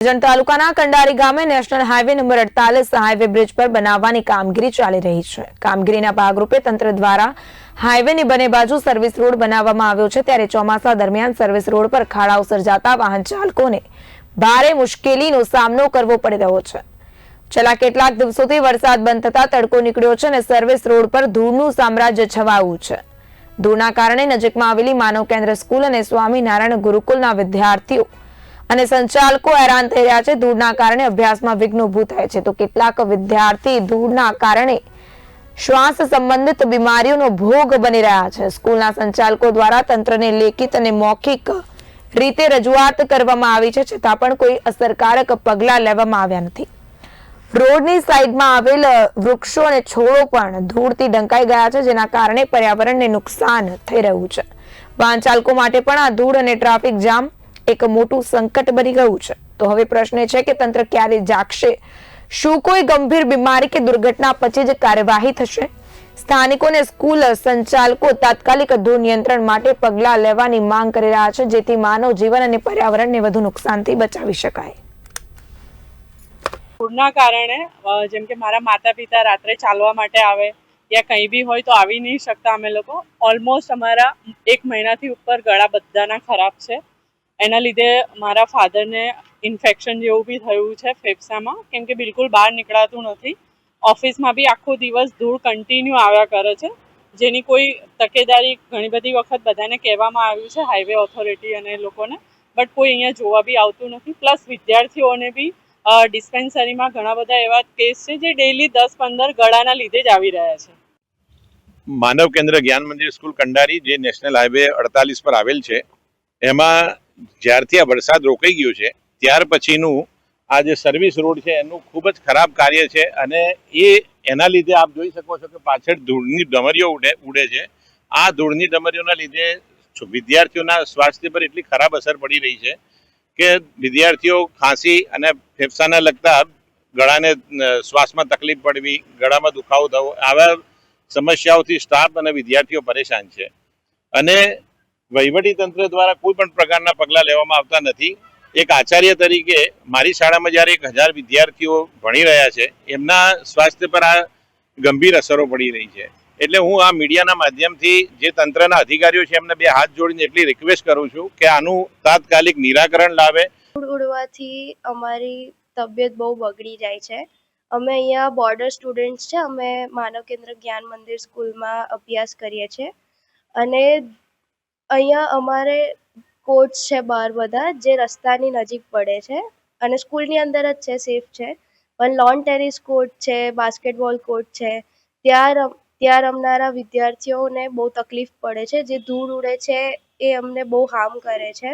જણ તાલુકાના કંડારી ગામે નેશનલ હાઈવે નંબર અડતાલીસ હાઈવે બ્રિજ પર બનાવવાની કામગીરી ચાલી રહી છે. કામગીરીના ભાગરૂપે તંત્ર દ્વારા હાઈવેની બંને બાજુ સર્વિસ રોડ બનાવવામાં આવ્યો છે. ત્યારે ચોમાસા દરમિયાન સર્વિસ રોડ પર ખાડાઓ સર્જાતા વાહન ચાલકોને ભારે મુશ્કેલીનો સામનો કરવો પડી રહ્યો છે. છેલ્લા કેટલાક દિવસોથી વરસાદ બંધ થતા તડકો નીકળ્યો છે અને સર્વિસ રોડ પર ધૂળનું સામ્રાજ્ય છવાયું છે. ધૂળના કારણે નજીકમાં આવેલી માનવ કેન્દ્ર સ્કૂલ અને સ્વામિનારાયણ ગુરુકુલના વિદ્યાર્થીઓ અને સંચાલકો હેરાન થઈ રહ્યા છે. ધૂળના કારણે અભ્યાસમાં વિઘ્ન ઊભું થાય છે. તો કેટલાક વિદ્યાર્થી ધૂળના કારણે શ્વાસ સંબંધિત બીમારીઓનો ભોગ બની રહ્યા છે. સ્કૂલના સંચાલકો દ્વારા તંત્રને લેખિત અને મૌખિક રીતે રજૂઆત કરવામાં આવી છે. છતાં પણ કોઈ અસરકારક પગલાં લેવામાં આવ્યા નથી. રોડની સાઈડમાં આવેલ વૃક્ષો અને છોડો પણ ધૂળથી ઢંકાઈ ગયા છે, જેના કારણે પર્યાવરણને નુકસાન થઈ રહ્યું છે. વાહન ચાલકો માટે પણ આ ધૂળ અને ટ્રાફિક જામ એક મોટું સંકટ બની ગયું છે. તો હવે પ્રશ્ન છે કે તંત્ર ક્યારે જાગશે? શું કોઈ ગંભીર બીમારી કે દુર્ઘટના પછી જ કાર્યવાહી થશે? સ્થાનિકોને સ્કૂલ સંચાલકો તાત્કાલિક ધૂળ નિયંત્રણ માટે પગલાં લેવાની માંગ કરી રહ્યા છે, જેથી માનવ જીવન અને પર્યાવરણને વધુ નુકસાનથી બચાવી શકાય. ધૂળના કારણે જેમ કે મારા માતા પિતા રાત્રે ચાલવા માટે આવે, યા કંઈ બી હોય તો આવી નહીં શકતા અમે લોકો. ઓલમોસ્ટ અમારા એક મહિનાથી ઉપર ગળા બધાના ખરાબ છે. એના લીધે મારા ફાધરને ઇન્ફેક્શન જેવું બી થયું છે ફેફસામાં. કેમ કે બિલકુલ બહાર નીકળાતું નથી. ઓફિસમાં બી આખો દિવસ ધૂળ કન્ટિન્યુ આવ્યા કરે છે. જેની કોઈ તકેદારી ઘણી બધી વખત બધાને કહેવામાં આવ્યું છે હાઈવે ઓથોરિટી અને લોકોને. બટ કોઈ અહીંયા જોવા બી આવતું નથી. પ્લસ વિદ્યાર્થીઓને બી ડિસ્પેન્સરીમાં ઘણા બધા એવા કેસ છે જે ડેઈલી દસ પંદર ગળાના લીધે જ આવી રહ્યા છે. માનવ કેન્દ્ર જ્ઞાન મંદિર સ્કૂલ કંડારી, જે નેશનલ હાઈવે અડતાલીસ પર આવેલ છે. એમાં જ્યારથી આ વરસાદ રોકાઈ ગયો છે, ત્યાર પછીનું આ જે સર્વિસ રોડ છે, એનું ખૂબ જ ખરાબ કાર્ય છે અને એ એના લીધે આપ જોઈ શકો છો કે પાછળ ધૂળની ડમરીઓ ઉડે ઉડે છે. આ ધૂળની ડમરીઓના લીધે વિદ્યાર્થીઓના સ્વાસ્થ્ય પર એટલી ખરાબ અસર પડી રહી છે કે વિદ્યાર્થીઓ ખાંસી અને ફેફસાને લગતા ગળાને શ્વાસમાં તકલીફ પડવી, ગળામાં દુખાવો થવો, આવા સમસ્યાઓથી સ્ટાફ અને વિદ્યાર્થીઓ પરેશાન છે. અને વહીવટી તંત્ર દ્વારા કોઈ પણ પ્રકારના પગલાં લેવામાં આવતા નથી. એક આચાર્ય તરીકે મારી શાળામાં જ્યારે એક હજાર વિદ્યાર્થીઓ ભણી રહ્યા છે, એમના સ્વાસ્થ્ય પર આ ગંભીર અસરો પડી રહી છે. એટલે હું આ મીડિયાના માધ્યમથી જે તંત્રના અધિકારીઓ છે, એમને બે હાથ જોડીને એટલી રિક્વેસ્ટ કરું છું કે આનું તાત્કાલિક નિરાકરણ લાવે. ઉડવાથી અમારી તબિયત બહુ બગડી જાય છે. અમે અહીંયા બોર્ડર સ્ટુડન્ટ્સ છે, અમે માનવ કેન્દ્ર જ્ઞાન મંદિર સ્કૂલમાં અભ્યાસ કરીએ છીએ. અને અહીંયા અમારે કોચ છે બહાર બધા જે રસ્તાની નજીક પડે છે અને સ્કૂલની અંદર જ છે સેફ છે. પણ લોન ટેનિસ કોર્ટ છે બાસ્કેટબોલ કોર્ટ છે, ત્યાં રમ, ત્યાં રમનારા વિદ્યાર્થીઓને બહુ તકલીફ પડે છે. જે ધૂળ ઉડે છે, એ અમને બહુ હાર્મ કરે છે.